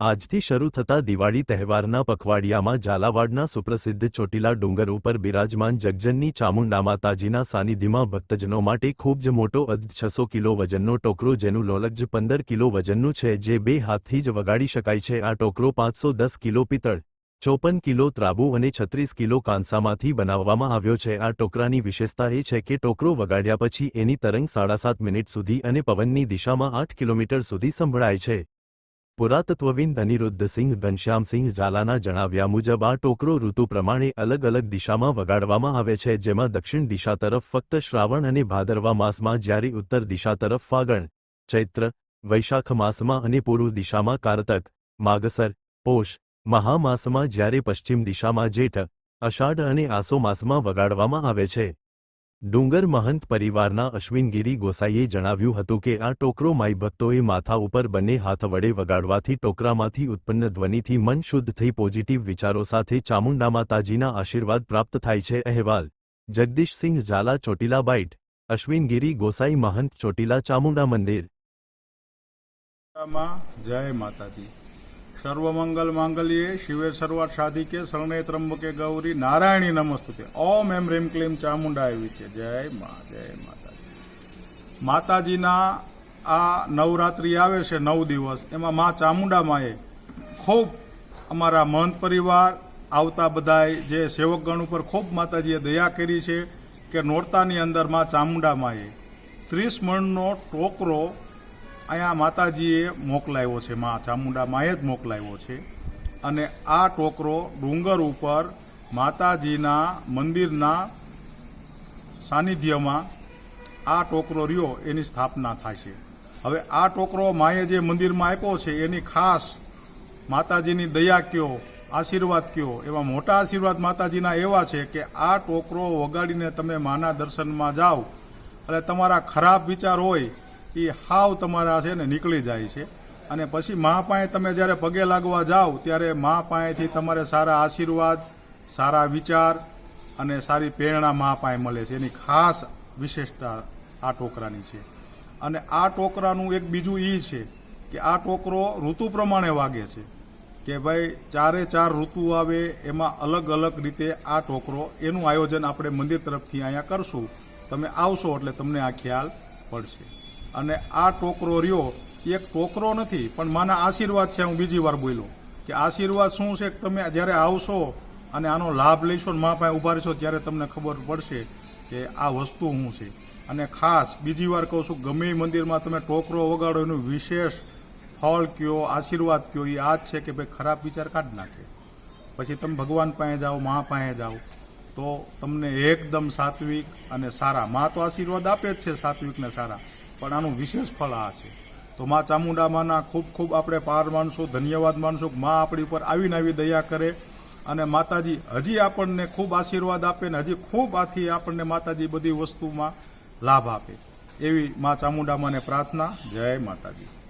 આજથી શરૂ થતા દિવાળી તહેવારના પખવાડિયામાં ઝાલાવાડના સુપ્રસિદ્ધ ચોટીલા ડુંગર ઉપર બિરાજમાન જગજનની ચામુંડા માતાજીના સાનિધ્યમાં ભક્તજનો માટે ખૂબ જ મોટો અધ છસો કિલો વજનનો ટોકરો જેનું લોલકજ પંદર કિલો વજનનું છે જે બે હાથથી જ વગાડી શકાય છે. આ ટોકરો પાંચસો દસ કિલો પિત્તળ, ચોપન કિલો ત્રાબુ અને છત્રીસ કિલો કાંસામાંથી બનાવવામાં આવ્યો છે. આ ટોકરાની વિશેષતા એ છે કે ટોકરો વગાડ્યા પછી એની તરંગ સાડા સાત મિનિટ સુધી અને પવનની દિશામાં આઠ કિલોમીટર સુધી સંભળાય છે. પુરાતત્વવિદ અનિરુદ્ધસિંહ ઘનશ્યામસિંહ ઝાલાના જણાવ્યા મુજબ, આ ટોકરો ઋતુ પ્રમાણે અલગ અલગ દિશામાં વગાડવામાં આવે છે, જેમાં દક્ષિણ દિશા તરફ ફક્ત શ્રાવણ અને ભાદરવા માસમાં જ્યારે ઉત્તર દિશા તરફ ફાગણ, ચૈત્ર, વૈશાખ માસમાં અને પૂર્વ દિશામાં કારતક, માગસર, પોષ મહામાસમાં જ્યારે પશ્ચિમ દિશામાં જેઠ, અષાઢ અને આસો માસમાં વગાડવામાં આવે છે. ડુંગર મહંત પરિવારના અશ્વિનગીરી ગોસાઈએ જણાવ્યું હતું કે આ ટોકરો માઈ ભક્તોએ માથા ઉપર બંને હાથ વડે વગાડવાથી ટોકરામાંથી ઉત્પન્ન ધ્વનિથી મન શુદ્ધ થઈ પોઝિટિવ વિચારો સાથે ચામુંડા માતાજીના આશીર્વાદ પ્રાપ્ત થાય છે. અહેવાલ, જગદીશસિંહ ઝાલા ચોટીલા બાઇટ અશ્વિનગીરી ગોસાઈ મહંત, ચોટીલા ચામુંડા મંદિર. જય માતાજી. સર્વમંગલ માંગલ્યે શિવે સર્વાત સાધિકે શરણે ત્રંબકે ગૌરી નારાયણી નમસ્તે ઓમ એમ રેમ ક્લેમ ચામુંડા આવી છે જય મા જય માતાજી માતાજીના આ નવરાત્રિ આવે છે નવ દિવસ એમાં મા ચામુંડા માએ ખૂબ અમારા મહંત પરિવાર આવતા બધાય જે સેવકગણ ઉપર ખૂબ માતાજીએ દયા કરી છે કે નોરતાની અંદર મા ચામુંડા માએ ત્રીસ મણનો ટોકરો અહીંયા માતાજીએ મોકલાવ્યો છે, મા ચામુંડા માએ જ મોકલાવ્યો છે. અને આ ટોકરો ડુંગર ઉપર માતાજીના મંદિરના સાનિધ્યમાં આ ટોકરો રહ્યો, એની સ્થાપના થાય છે. હવે આ ટોકરો માએ જે મંદિરમાં આપ્યો છે, એની ખાસ માતાજીની દયા કયો, આશીર્વાદ કયો? એવા મોટા આશીર્વાદ માતાજીના એવા છે કે આ ટોકરો વગાડીને તમે માના દર્શનમાં જાઓ. એટલે તમારા ખરાબ વિચાર હોય એ હાવ તમારા છે ને નીકળી જાય છે. અને પછી મા પાસે તમે જ્યારે પગે લાગવા જાઓ, ત્યારે મા પાસેથી તમારે સારા આશીર્વાદ, સારા વિચાર અને સારી પ્રેરણા મા પાસે મળે છે. એની ખાસ વિશેષતા આ ટોકરાની છે. અને આ ટોકરાનું એક બીજું એ છે કે આ ટોકરો ઋતુ પ્રમાણે વાગે છે કે ભાઈ ચારે ચાર ઋતુ આવે, એમાં અલગ અલગ રીતે આ ટોકરો એનું આયોજન આપણે મંદિર તરફથી અહીંયા કરશું. તમે આવશો એટલે તમને આ ખ્યાલ પડશે. અને આ ટોકરો રહ્યો, એ એક ટોકરો નથી, પણ માના આશીર્વાદ છે, હું બીજી વાર બોલ્યો. કે આશીર્વાદ શું છે કે તમે જ્યારે આવશો અને આનો લાભ લઈશો ને મા પાસે ઊભા રહેશો, ત્યારે તમને ખબર પડશે કે આ વસ્તુ શું છે. અને ખાસ બીજી વાર કહું છું, ગમે મંદિરમાં તમે ટોકરો વગાડો, એનું વિશેષ ફળ કયો, આશીર્વાદ કયો, એ આ જ છે કે ભાઈ ખરાબ વિચાર કાઢી નાખે. પછી તમે ભગવાન પાસે જાઓ, મા પાસે જાઓ, તો તમને એકદમ સાત્વિક અને સારા. મા તો આશીર્વાદ આપે જ છે, સાત્વિક ને સારા. પણ આનું વિશેષ ફળ આ છે. તો મા ચામુંડામાના ખૂબ ખૂબ આપણે પાર માનશું ધન્યવાદ માનશું મા આપણી ઉપર આવીને આવી દયા કરે અને માતાજી હજી આપણને ખૂબ આશીર્વાદ આપે ને હજી ખૂબ આથી આપણને માતાજી બધી વસ્તુમાં લાભ આપે. એવી મા ચામુંડામાને પ્રાર્થના. જય માતાજી.